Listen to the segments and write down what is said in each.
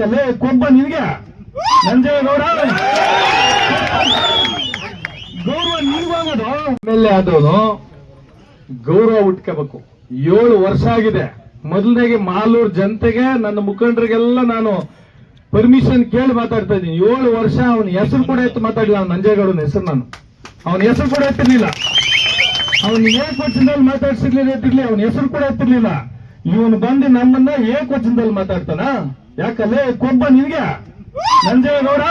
ಯಾಕಲ್ಲೇ ಕೊಬ್ಬ ನಿನ್ಗೆ. ನಂಜೇಗೌಡ ಗೌರವ ನೀವಾಗೋದು ಆಮೇಲೆ ಆದವನು ಗೌರವ ಉಟ್ಕೋಬೇಕು ಏಳು ವರ್ಷ ಆಗಿದೆ. ಮೊದಲನೇಗೆ ಮಾಲೂರ್ ಜನತೆಗೆ, ನನ್ನ ಮುಖಂಡರಿಗೆಲ್ಲ ನಾನು ಪರ್ಮಿಷನ್ ಕೇಳಿ ಮಾತಾಡ್ತಾ ಇದ್ದೀನಿ. ಏಳು ವರ್ಷ ಅವನ ಹೆಸರು ಕೂಡ ಎತ್ತು ಮಾತಾಡಿಲ್ಲ ಅವ್ನು ನಂಜೇಗೌಡನ ಹೆಸರು ನಾನು. ಅವನ ಹೆಸರು ಕೂಡ ಎತ್ತಿರ್ಲಿಲ್ಲ. ಅವನು ಏಕವಚನದಲ್ಲಿ ಮಾತಾಡ್ಸಿರ್ಲಿಲ್ಲ ಎತ್ತಿರ್ಲಿ ಅವನ ಹೆಸರು ಕೂಡ ಎತ್ತಿರ್ಲಿಲ್ಲ. ಇವನು ಬಂದು ನಮ್ಮನ್ನ ಏಕವಚನದಲ್ಲಿ ಮಾತಾಡ್ತಾನ? ಯಾಕಲ್ಲೇ ಕೊಬ್ಬ ನಿನ್ಗೆ? ನಂಜೇಗೌಡ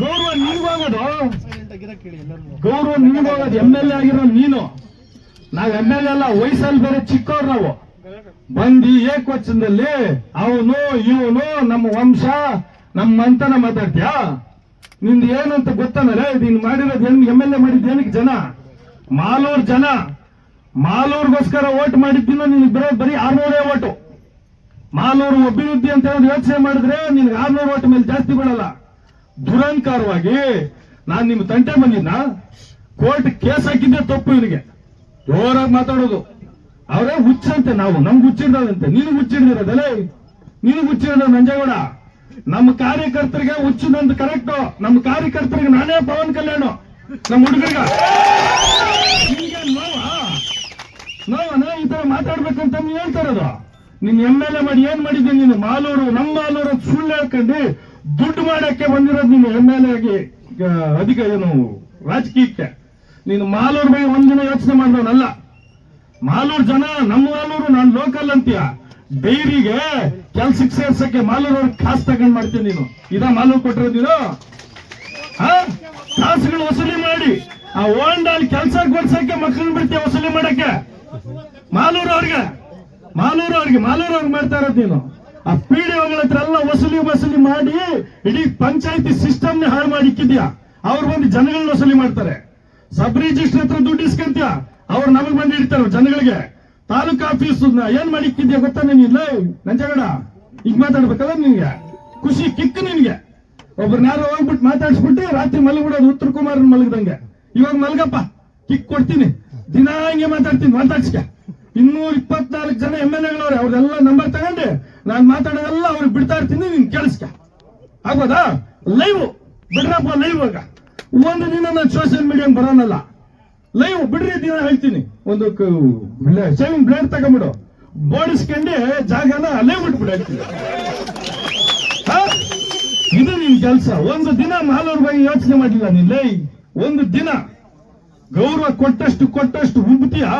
ಗೌರವ ನಿನ್ಗೋಗೋದು ಗೌರವ ನಿನ್ಗೋಗೋದು ಎಂ ಎಲ್ ಎ ಆಗಿರೋ ನೀನು. ನಾವ್ ಎಂ ಎಲ್ ಎ ಅಲ್ಲ, ವಯಸ್ಸಲ್ಲಿ ಬೇರೆ ಚಿಕ್ಕವ್ರು ನಾವು. ಬಂದಿ ಏಕವಚನದಲ್ಲಿ ಅವನು, ಇವನು, ನಮ್ಮ ವಂಶ, ನಮ್ಮ ಮಂತನ ಮಾತಾಡ್ತೀಯಾ? ನಿಂದು ಏನಂತ ಗೊತ್ತಾನಲ್ಲ? ನೀನ್ ಮಾಡಿರೋದು ಏನ್? ಎಂ ಎಲ್ ಎ ಮಾಡಿದ್ ಏನಕ್ಕೆ ಜನ? ಮಾಲೂರ್ ಜನ. ಮಾಲೂರ್ಗೋಸ್ಕರ ಓಟ್ ಮಾಡಿದ್ದೀನೋ ನಿನ್ ಬರೋ ಬರೀ ಆರ್ನೂರೇ ಓಟು. ಮಾಲೂರು ಅಭಿವೃದ್ಧಿ ಅಂತ ಹೇಳಿ ಯೋಚನೆ ಮಾಡಿದ್ರೆ ನಿನ್ಗೆ ಆರ್ನೂರು ಓಟ್ ಮೇಲೆ ಜಾಸ್ತಿ ಬೀಳಲ್ಲ. ದುರಂಕಾರವಾಗಿ ನಾನು ನಿಮ್ ತಂಟೆ ಬಂದಿದ್ನ, ಕೋರ್ಟ್ ಕೇಸ್ ಹಾಕಿದ್ದೆ ತಪ್ಪು ಇವನಿಗೆ. ಜೋರಾಗಿ ಮಾತಾಡೋದು. ಅವರೇ ಹುಚ್ಚಂತೆ ನಾವು, ನಮ್ಗೆ ಹುಚ್ಚಿಡ್ದಂತೆ ನೀನು ಹುಚ್ಚಿಡ್ದಿರೋದಲ್ಲೇ? ನೀನು ಹುಚ್ಚಿಡ್ದ ನಂಜೇಗೌಡ. ನಮ್ಮ ಕಾರ್ಯಕರ್ತರಿಗೆ ಹುಚ್ಚಿದಂತ ಕರೆಕ್ಟ್ ನಮ್ಮ ಕಾರ್ಯಕರ್ತರಿಗೆ ನಾನೇ ಪವನ್ ಕಲ್ಯಾಣ. ನಮ್ಮ ಹುಡುಗರಿಗ. ನೋವ ನೋವಾ? ನೋವನ? ಈ ತರ ಮಾತಾಡ್ಬೇಕಂತ ಹೇಳ್ತಾ ಇರೋದು? ನೀನ್ ಎಂ ಎಲ್ ಎ ಮಾಡಿ ಏನ್ ಮಾಡಿದ್ದೆ ನೀನು? ಮಾಲೂರು, ನಮ್ಮ ಮಾಲೂರು ಸುಳ್ಳು ಹೇಳ್ಕೊಂಡು ದುಡ್ಡು ಮಾಡಕ್ಕೆ ಬಂದಿರೋದು ನೀನು ಎಂ ಎಲ್ ಎ ಆಗಿ ಅಧಿಕ ಏನು ರಾಜಕೀಯಕ್ಕೆ. ನೀನು ಮಾಲೂರು ಬಗ್ಗೆ ಒಂದಿನ ಯೋಚನೆ ಮಾಡಿದವನಲ್ಲ. ಮಾಲೂರು ಜನ, ನಮ್ಮ ಮಾಲೂರು, ನಾನು ಲೋಕಲ್ ಅಂತೀಯ. ಡೈರಿಗೆ ಕೆಲ್ಸಕ್ಕೆ ಸೇರ್ಸಕ್ಕೆ ಮಾಲೂರು ಅವ್ರಿಗೆ ಕಾಸು ತಗೊಂಡ್ ಮಾಡ್ತೀನಿ ನೀನು. ಇದ ಮಾಲೂರು ಕೊಟ್ಟಿರೋದು ನೀನು? ಕಾಸುಗಳು ವಸೂಲಿ ಮಾಡಿ. ಆ ಓಂಡಲ್ಲಿ ಕೆಲಸ ಕೊಡ್ಸಕ್ಕೆ ಮಕ್ಕಳನ್ನ ಬಿಡ್ತೀಯ ವಸೂಲಿ ಮಾಡಕ್ಕೆ? ಮಾಲೂರು ಅವ್ರಿಗೆ ಮಾಲೂರು ಅವ್ರಿಗೆ ಮಾಲೂರು ಅವ್ರಿಗೆ ಮಾಡ್ತಾ ಇರೋದು ನೀನು. ಆ ಪಿ ಡಿ ಹತ್ರ ಎಲ್ಲ ವಸೂಲಿ ವಸೂಲಿ ಮಾಡಿ ಇಡೀ ಪಂಚಾಯತಿ ಸಿಸ್ಟಮ್ನ ಹಾಳು ಮಾಡಿ ಇಕ್ಕಿದ್ಯಾ? ಅವ್ರು ಬಂದು ಜನಗಳನ್ನ ವಸೂಲಿ ಮಾಡ್ತಾರೆ. ಸಬ್ ರಿಜಿಸ್ಟರ್ ಹತ್ರ ದುಡ್ಡು ಇಸ್ಕೊಂತೀಯ? ಅವ್ರು ನಮಗ್ ಬಂದು ಇಡ್ತಾರೆ ಜನಗಳಿಗೆ. ತಾಲೂಕಾ ಆಫೀಸ್ ಏನ್ ಮಾಡಿ ಇಕ್ಕಿದ್ಯಾ ಗೊತ್ತಾ ನೀನಿಲ್ಲ ನಂಜಗಡ ಈಗ ಮಾತಾಡ್ಬೇಕಲ್ಲ ನಿನ್ಗೆ? ಖುಷಿ ಕಿಕ್ ನಿನ್ಗೆ. ಒಬ್ರನ್ನ ಯಾರೋ ಹೋಗ್ಬಿಟ್ಟು ಮಾತಾಡ್ಸ್ಬಿಟ್ಟು ರಾತ್ರಿ ಮಲಗ್ಬಿಡೋದು ಉತ್ತರ ಕುಮಾರನ್ ಮಲಗ್ದಂಗೆ. ಇವಾಗ ಮಲಗಪ್ಪ, ಕಿಕ್ ಕೊಡ್ತೀನಿ. ದಿನ ಹಂಗೆ ಮಾತಾಡ್ತೀನಿ ಮಾತಾಡ್ಸ್ಕ ಇನ್ನೂರ ಇಪ್ಪತ್ನಾಲ್ಕು ಜನ ಎಂ ಎಲ್ ಎಗಳವ್ರೆ, ಅವ್ರದೆಲ್ಲ ನಂಬರ್ ತಗೊಂಡೆ ನಾನ್ ಮಾತಾಡೋದೆಲ್ಲ ಅವ್ರಿಗೆ ಬಿಡ್ತಾ ಇರ್ತೀನಿ, ನೀನ್ ಕೇಳಿಸ್ಕ. ಆಗ್ಬೋದಾ? ಲೈವ್ ಬಿಡ್ರಪ್ಪ ಲೈವ್ ಆಗ ಒಂದು ದಿನ ನಾನು ಸೋಷಿಯಲ್ ಮೀಡಿಯಾ ಬರೋನಲ್ಲ. ಲೈವ್ ಬಿಡ್ರಿ ದಿನ ಹೇಳ್ತೀನಿ. ಒಂದು ಶೇವಿಂಗ್ ಬ್ಲೇಡ್ ತಗೊಂಡ್ಬಿಡು. ಬೋಡಿಸ್ಕೊಂಡು ಜಾಗನ ಅಲ್ಲೇ ಬಿಟ್ಬಿಡು ಹೇಳ್ತೀನಿ? ಇದು ನಿನ್ ಕೆಲಸ. ಒಂದು ದಿನ ಮಾಲೂರ್ ಬಗ್ಗೆ ಯೋಚನೆ ಮಾಡಿಲ್ಲ ನೀನ್, ಲೈ. ಒಂದು ದಿನ ಗೌರವ ಕೊಟ್ಟಷ್ಟು ಕೊಟ್ಟಷ್ಟು ಉಬ್ತೀಯಾ